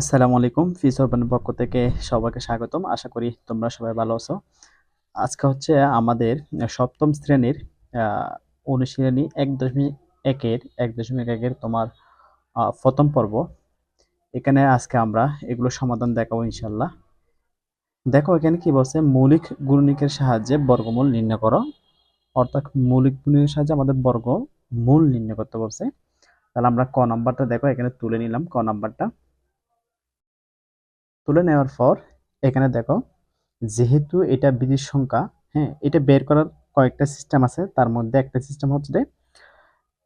আসসালামু আলাইকুম ফিস অরবানের পক্ষ থেকে সবাইকে স্বাগতম। আশা করি তোমরা সবাই ভালো আছো। আজকে হচ্ছে আমাদের সপ্তম শ্রেণির অনুশীলনী এক দশমিক একের, এক দশমিক একের তোমার প্রথম পর্ব। এখানে আজকে আমরা এগুলো সমাধান দেখাবো ইনশাল্লাহ দেখো এখানে কি বলছে, মৌলিক গুণনিকের সাহায্যে বর্গমূল নির্ণয় করো। অর্থাৎ মৌলিক গুণনিকের সাহায্যে আমাদের বর্গমূল নির্ণয় করতে বলছে। তাহলে আমরা ক নাম্বারটা দেখো, এখানে তুলে নিলাম ক নাম্বারটা। তুলে নেওয়ার পর, এখানে দেখো, যেহেতু এটা বিধির সংখ্যা হ্যাঁ এটা বের করার কয়েকটা সিস্টেম আছে, তার মধ্যে একটা সিস্টেম হচ্ছে যে,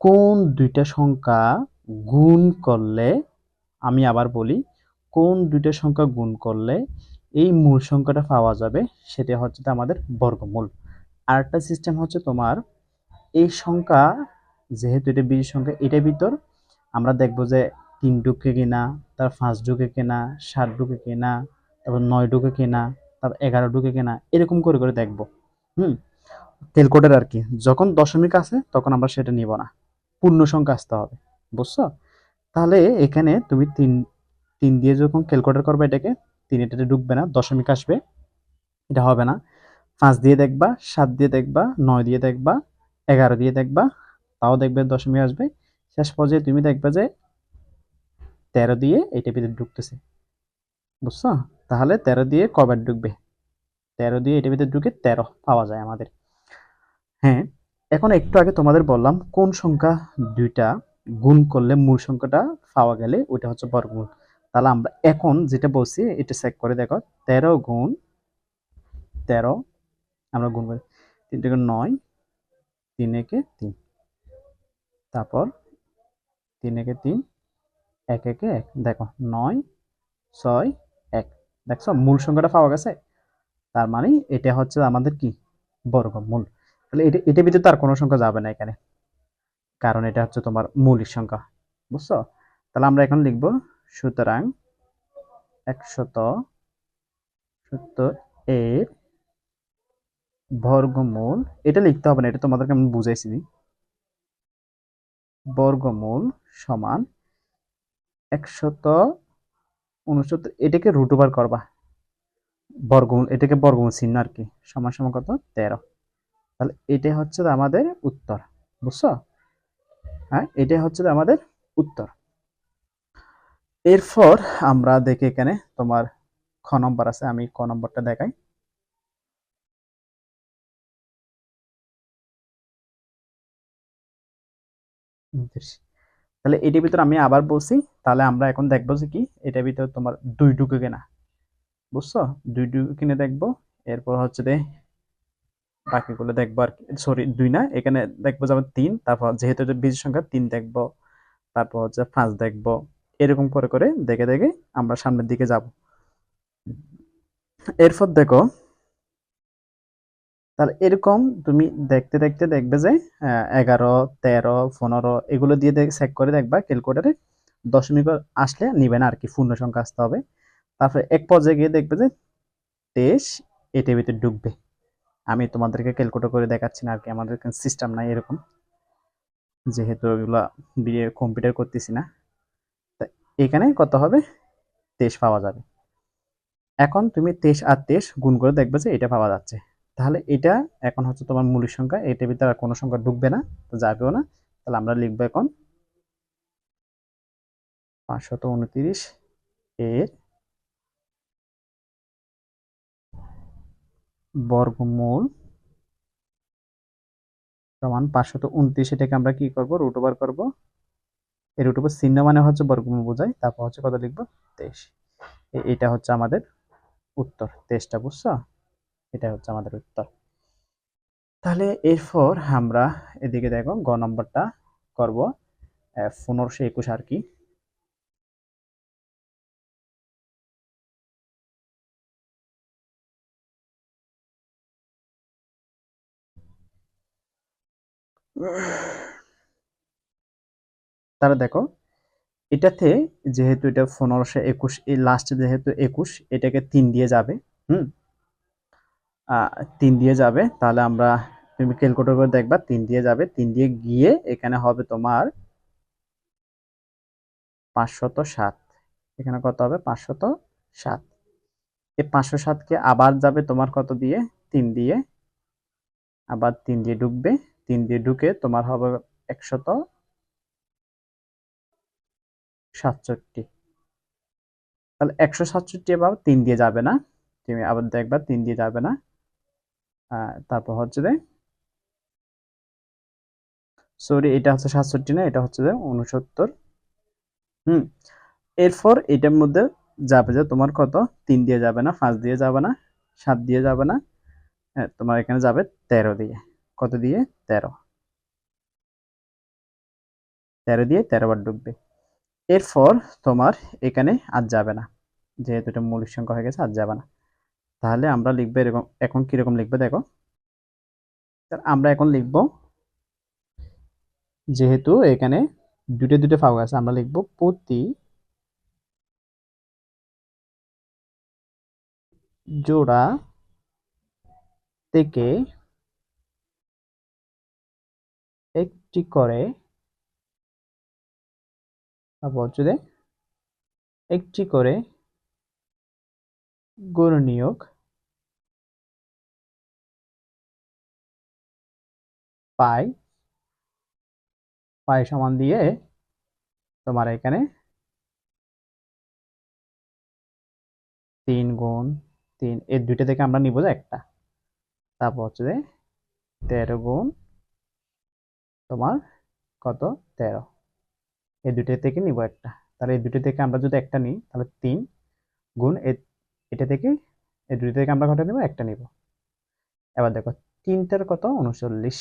কোন দুইটা সংখ্যা গুণ করলে, আমি আবার বলি, কোন দুইটা সংখ্যা গুণ করলে এই মূল সংখ্যাটা পাওয়া যাবে, সেটা হচ্ছে আমাদের বর্গমূল। আরেকটা সিস্টেম হচ্ছে তোমার, এই সংখ্যা, যেহেতু এটা বিজোড় সংখ্যা, এটার ভিতর আমরা দেখব যে তিন ঢুকে কেনা তারপর পাঁচ ঢুকে কেনা সাত ঢুকে কেনা, তারপর নয় ঢুকে কেনা, তারপর এগারো ঢুকে কেনা, এরকম করে করে দেখব। হুম? তেলকোটের আর কি, যখন দশমিক আছে তখন আমরা সেটা নিব না। পূর্ণ সংখ্যা আসতে হবে, বুঝছ? তাহলে এখানে তুমি তিন তিন দিয়ে যখন ক্যালকুলেটর করবে এটাকে, তিন এটাতে ঢুকবে না, দশমিক আসবে, এটা হবে না। পাঁচ দিয়ে দেখবা, সাত দিয়ে দেখবা, নয় দিয়ে দেখবা, এগারো দিয়ে দেখবা, তাও দেখবে দশমিক আসবে। শেষ পর্যায়ে তুমি দেখবে যে তেরো দিয়ে এটা ভিতরে ঢুকতেছে। বুঝছ? তাহলে তেরো দিয়ে কবার ঢুকবে? তেরো দিয়ে এটা ভিতরে ঢুকে তেরো পাওয়া যায় আমাদের। হ্যাঁ এখন একটু আগে তোমাদের বললাম কোন সংখ্যা দুইটা গুণ করলে মূল সংখ্যাটা পাওয়া গেলে ওইটা হচ্ছে বর্গমূল। তাহলে আমরা এখন যেটা বলছি, এটা চেক করে দেখো। তেরো গুণ তেরো, আমরা গুণ করি। তিন থেকে নয়, তিন একে তিন। তারপর তিন একে তিন এক, একে, এক। দেখো, নয়, ছয়, এক। দেখছ, মূল সংখ্যাটা পাওয়া গেছে? তার মানে এটা হচ্ছে আমাদের কি? বর্গমূল। তাহলে এটা, এটার ভিতরে তো আর কোনো সংখ্যা যাবে না এখানে। কারণ এটা হচ্ছে তোমার মৌলিক সংখ্যা। বুঝছ? তাহলে আমরা এখন লিখব, সুতরাং একশত সত্তর এর বর্গমূল, এটা লিখতে হবে না, এটা তোমাদেরকে আমি বুঝাইছি। বর্গমূল সমান একশত উনসত্তর এটাকে রুট ওভার করবা। বর্গমূল, এটাকে বর্গমূল চিহ্ন আর কি, সমান সমান কত? তেরো। তাহলে এটাই হচ্ছে আমাদের উত্তর, বুঝছ? হ্যাঁ এটাই হচ্ছে আমাদের উত্তর। এরপর আমরা দেখি এখানে তোমার খ নম্বর আছে, আমি ক নম্বরটা দেখাই। তাহলে এটির ভিতরে আমি আবার বলছি, তাহলে আমরা এখন দেখব যে কি, এটার ভিতরে তোমার দুই ঢুকে কিনা। বুঝছ? দুই ঢুকে কিনে দেখব, এরপর হচ্ছে যে বাকিগুলো দেখব আর সরি দুই না, এখানে দেখব যেমন তিন, তারপর যেহেতু এটা বীজ সংখ্যা, তিন দেখব, তারপর হচ্ছে পাঁচ দেখব। এরকম করে করে দেখে দেখে আমরা সামনের দিকে যাব। এরপর দেখো তাহলে এরকম তুমি দেখতে দেখতে দেখবে যে এগারো, তেরো, পনেরো এগুলো দিয়ে দেখ চেক করে দেখবা ক্যালকুলেটারে দশমিক আসলে নিবে না আর কি পূর্ণ সংখ্যা আসতে হবে। তারপরে এক পর্যায়ে গিয়ে দেখবে যে তেইশ এটির ভিতরে ঢুকবে। আমি তোমাদেরকে ক্যালকুলেট করে দেখাচ্ছি না আর কি আমাদের সিস্টেম নাই এরকম। যেহেতু এগুলো কম্পিউটার করতেছি না। তা এখানে কত হবে? তেইশ পাওয়া যাবে। এখন তুমি তেইশ আর তেইশ গুণ করে দেখবে যে এটা পাওয়া যাচ্ছে। তাহলে এটা এখন হচ্ছে তোমার মূলিক সংখ্যা এটার ভিতরে কোনো সংখ্যা ঢুকবে না, তো যাবেও না। তাহলে আমরা লিখব এখন পাঁচশত উনত্রিশ এর বর্গমূল সমান পাঁচশত উনত্রিশ, এটাকে আমরা কি করব? রুট ওভার করব। এই রুট ওভার চিহ্ন মানে হচ্ছে বর্গমূল বোঝায়, তারপর হচ্ছে কত লিখব? তেইশ। এটা হচ্ছে আমাদের উত্তর, তেইশটা বুঝছ? এটা হচ্ছে আমাদের উত্তর। তাহলে এরপর আমরা এদিকে দেখো গ নম্বরটা করব। পনেরোশো একুশ আর কি। তাহলে দেখো, এটাতে যেহেতু এটা পনেরোশো একুশ, এই লাস্টে যেহেতু একুশ, এটাকে তিন দিয়ে যাবে, হুম? তিন দিয়ে যাবে। তাহলে আমরা তুমি ক্যালকুলেটর করে দেখবা, তিন দিয়ে যাবে। তিন দিয়ে গিয়ে এখানে হবে তোমার পাঁচশত সাত। এখানে কত হবে? পাঁচশত সাত। এই পাঁচশো সাতকে আবার যাবে তোমার কত দিয়ে? তিন দিয়ে। আবার তিন দিয়ে ঢুকবে। তিন দিয়ে ঢুকে তোমার হবে একশত সাতষট্টি। তাহলে একশো সাতষট্টি আবার তিন দিয়ে যাবে না। তুমি আবার দেখবা, তিন দিয়ে যাবে না। তারপর হচ্ছে যে সরি এটা হচ্ছে সাতষট্টি না, এটা হচ্ছে যে উনসত্তর হুম, এরপর এটার মধ্যে যাবে যে তোমার কত? তিন দিয়ে যাবে না, পাঁচ দিয়ে যাবে না, সাত দিয়ে যাবে না হ্যাঁ তোমার এখানে যাবে তেরো দিয়ে। কত দিয়ে? তেরো। তেরো দিয়ে তেরো বার ডুববে। এরপর তোমার এখানে আর যাবে না, যেহেতু এটা মৌলিক সংখ্যা হয়ে গেছে, আর যাবে না। তাহলে আমরা লিখব এরকম, এখন কীরকম লিখবে দেখো? আমরা এখন লিখব, যেহেতু এখানে দুটো দুটো ফাউ আছে, আমরা লিখব প্রতি জোড়া থেকে একটি করে বছরে একটি করে গরু নিয়োগ পাই পাই সমান দিয়ে তোমার এখানে তিন গুণ তিন, এর দুইটা থেকে আমরা নিব যে একটা। তারপর হচ্ছে যে তেরো গুণ তোমার কত? তেরো। এই দুটো থেকে নিব একটা। তাহলে এই দুটো থেকে আমরা যদি একটা নিই, তাহলে তিন গুণ এটা থেকে এই দুটো থেকে আমরা কটা নিব, একটা নিব। এবার দেখো, তিনটার কত? উনচল্লিশ।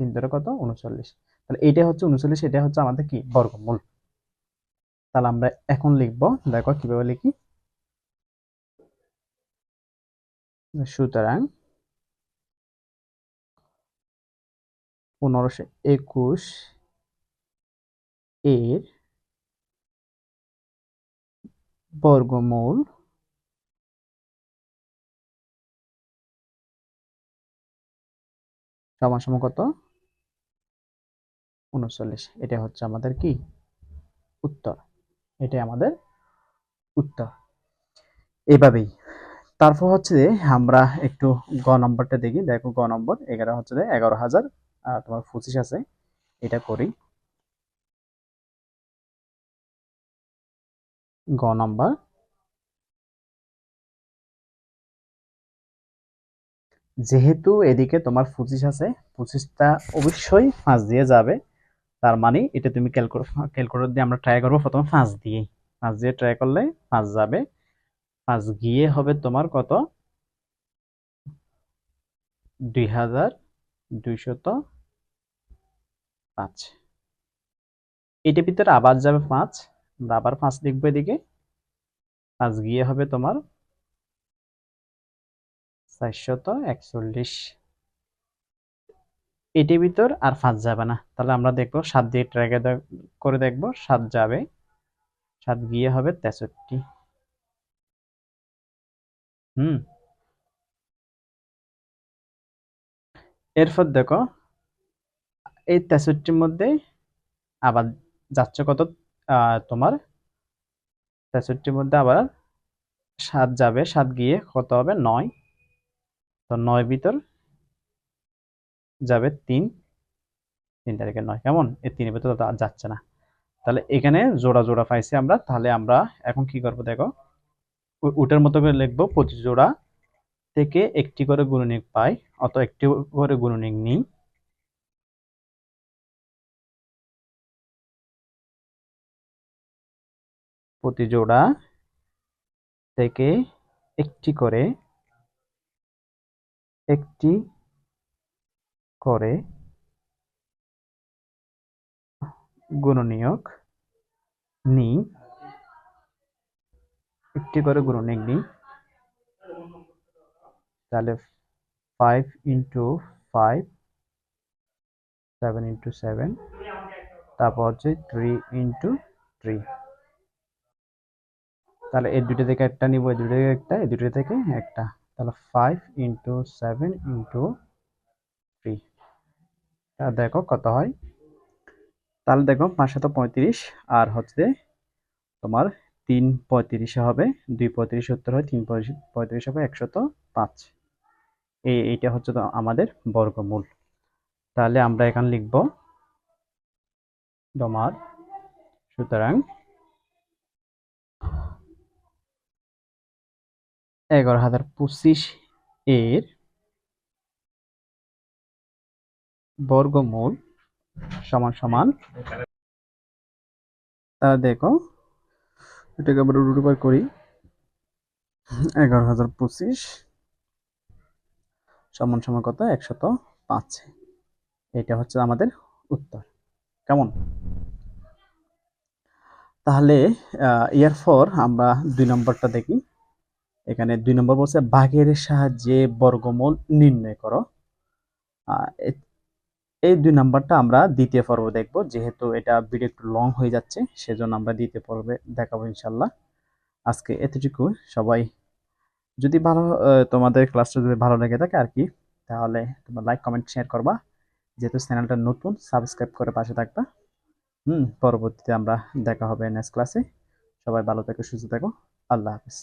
তিনটার কত? উনচল্লিশ। তাহলে এটা হচ্ছে উনচল্লিশ, এটা হচ্ছে আমাদের কি? বর্গমূল। তাহলে আমরা এখন লিখব, দেখো কীভাবে লিখি। সুতরাং পনেরোশো একুশ এর বর্গমূল সমান সমান কত? উনচল্লিশ। এটা হচ্ছে আমাদের কি? উত্তর। এটাই আমাদের উত্তর। এভাবেই। তারপর হচ্ছে যে আমরা একটু গ নম্বরটা দেখি। দেখো গ নম্বর, এগারো হচ্ছে যে এগারো হাজার তোমার পঁচিশ আছে। এটা করি। গ নম্বর। যেহেতু এদিকে তোমার পঁচিশ আছে, পঁচিশটা অবশ্যই পাঁচ দিয়ে যাবে। তার মানে এটা তুমি ক্যালকুলেটর দিয়ে আমরা ট্রাই করব প্রথমে পাঁচ দিয়ে। পাঁচ দিয়ে ট্রাই করলে পাঁচ যাবে। পাঁচ গিয়ে হবে তোমার কত? দুই হাজার দুইশত পাঁচ। এটার ভিতরে আবার যাবে পাঁচ। আবার পাঁচ লিখব এদিকে। পাঁচ গিয়ে হবে তোমার চারশত একচল্লিশ। এটির ভিতর আর পাঁচ যাবে না। তাহলে আমরা দেখব সাত দিয়ে ট্র্যাকে করে দেখব, সাত যাবে। সাত গিয়ে হবে তেষট্টি। হুম। এরপর দেখো, এই তেষট্টির মধ্যে আবার যাচ্ছে কত? তোমার তেষট্টির মধ্যে আবার সাত যাবে, সাত গিয়ে কত হবে? নয়। তো নয় ভিতর যাবে তিন। তিন তারিখে নয়, কেমন? এই তিনের ভিতর যাচ্ছে না। তাহলে এখানে জোড়া জোড়া পাইছি আমরা, তাহলে আমরা এখন কি করব দেখো? উটের মতো করে লিখব প্রতি জোড়া থেকে একটি করে গুণনিক পাই, অত একটি করে গুণনিক নিই। প্রতি জোড়া থেকে একটি করে একটি করে গুণনীয়ক নিই একটি করে গুণনীয়ক নিই তাহলে five into five seven into seven তারপর হচ্ছে থ্রি ইন্টু থ্রি তাহলে এই দুটো থেকে একটা নিব, এই দুটো থেকে একটা, এই দুটো থেকে একটা। তাহলে five into seven into three দেখো কত হয়? তাহলে দেখো পাঁচশত পঁয়ত্রিশ, আর হচ্ছে তোমার তিন পঁয়ত্রিশে হবে, দুই পঁয়ত্রিশ সত্তর হয়, তিন পঁয়ত্রিশ হবে একশত পাঁচ। এই এইটা হচ্ছে তো আমাদের বর্গমূল। তাহলে আমরা এখানে লিখব তোমার, সুতরাং এগারো হাজার পঁচিশ এর বর্গমূল সমান সমান। তাহলে দেখো, এটাকে আমরা রুট ওভার করি। এগারো হাজার পঁচিশ সমান সমান কত? একশত পাঁচ। এটা হচ্ছে আমাদের উত্তর। কেমন? তাহলে ফর আমরা দুই নম্বরটা দেখি। এখানে দুই নম্বর বলছে, বাঘের সাহায্যে বর্গমূল নির্ণয় করো। এই দুই নাম্বারটা আমরা দ্বিতীয় পর্ব দেখব, যেহেতু এটা ভিডিও একটু লং হয়ে যাচ্ছে, সেজন্য আমরা দ্বিতীয় পর্বে দেখাবো ইনশাল্লাহ। আজকে এতটুকু, সবাই যদি ভালো তোমাদের ক্লাসটা যদি ভালো লেগে থাকে আর কি, তাহলে তোমরা লাইক কমেন্ট শেয়ার করবা। যেহেতু চ্যানেলটা নতুন সাবস্ক্রাইব করে পাশে থাকবা। হুম, পরবর্তীতে আমরা দেখা হবে নেক্সট ক্লাসে সবাই ভালো থেকো, সুস্থ থাকো। আল্লাহ হাফিজ।